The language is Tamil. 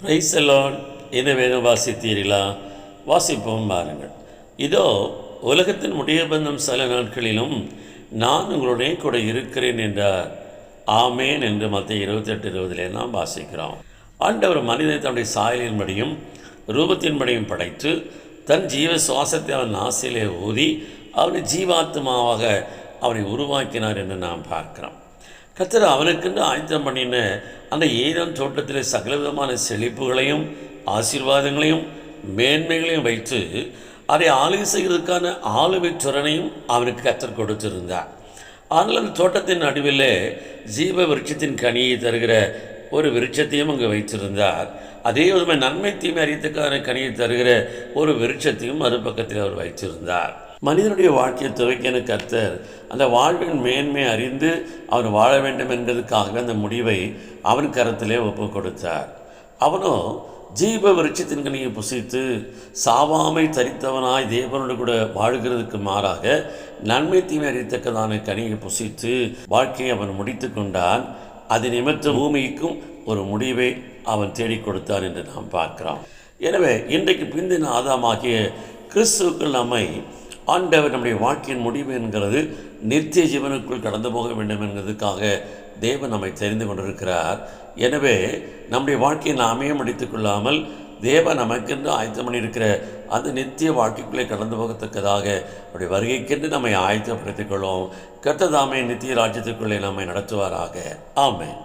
பிரைஸ் எல்லாம் என்ன வேணும் வாசித்தீர்களா? வாசிப்போம் பாருங்கள். இதோ உலகத்தின் முடியபந்தம் சில நாட்களிலும் நான் உங்களுடைய கூட இருக்கிறேன் என்றார். ஆமேன் என்று மற்ற இருபத்தெட்டு இருபதிலே நாம் வாசிக்கிறோம். ஆண்டவர் மனிதனை தன்னுடைய சாயலின்படியும் ரூபத்தின்படியும் படைத்து தன் ஜீவ சுவாசத்தை அவன் ஆசையிலே ஊதி அவனை ஜீவாத்மாவாக அவனை உருவாக்கினார் என்று நாம் பார்க்கிறோம். கத்தர் அவனுக்கென்று ஆயத்தம் பண்ணின அந்த ஏதம் தோட்டத்தில் சகலவிதமான செழிப்புகளையும் ஆசீர்வாதங்களையும் மேன்மைகளையும் வைத்து அதை ஆளுகை செய்வதற்கான ஆளுமை துறனையும் அவனுக்கு கத்தர் கொடுத்திருந்தார். ஆனால் அந்த தோட்டத்தின் நடுவில் ஜீவ விருட்சத்தின் கனியை தருகிற ஒரு விருட்சத்தையும் அங்கே வைத்திருந்தார். அதே விதமாக நன்மை தீமை அறியத்துக்கான கனியை தருகிற ஒரு விருட்சத்தையும் மறுபக்கத்தில் அவர் வைத்திருந்தார். மனிதனுடைய வாழ்க்கையை துவைக்கின கத்தர் அந்த வாழ்வின் மேன்மை அறிந்து அவன் வாழ வேண்டும் என்பதற்காகவே அந்த முடிவை அவன் கரத்திலே ஒப்பு கொடுத்தார். அவனோ ஜீவ விருட்சத்தின் கனியை புசித்து சாவாமை தரித்தவனாய் தேவனோடு கூட வாழ்கிறதுக்கு மாறாக நன்மை தீமை அறித்தக்கதான கனியை புசித்து வாழ்க்கையை அவன் முடித்து கொண்டான். அது நிமித்த பூமிக்கும் ஒரு முடிவை அவன் தேடிக் கொடுத்தான் என்று நாம் பார்க்கிறோம். எனவே இன்றைக்கு பிந்தின ஆதாமாகிய கிறிஸ்துவுக்குள் நம்மை ஆண்டவர் நம்முடைய வாழ்க்கையின் முடிவு என்கிறது நித்திய ஜீவனுக்குள் கடந்து போக வேண்டும் என்பதற்காக தேவன் நம்மை தெரிந்து கொண்டிருக்கிறார். எனவே நம்முடைய வாழ்க்கையை நாமே முடித்து கொள்ளாமல் தேவன் நமக்கென்று ஆயத்தம் பண்ணியிருக்கிற அந்த நித்திய வாழ்க்கைக்குள்ளே கடந்து போகத்தக்கதாக அப்படி வருகைக்கென்று நம்மை ஆயத்தப்படுத்திக் கொள்வோம். கர்த்ததாமே நித்திய ராஜ்யத்துக்குள்ளே நம்மை நடத்துவாராக. ஆமென்.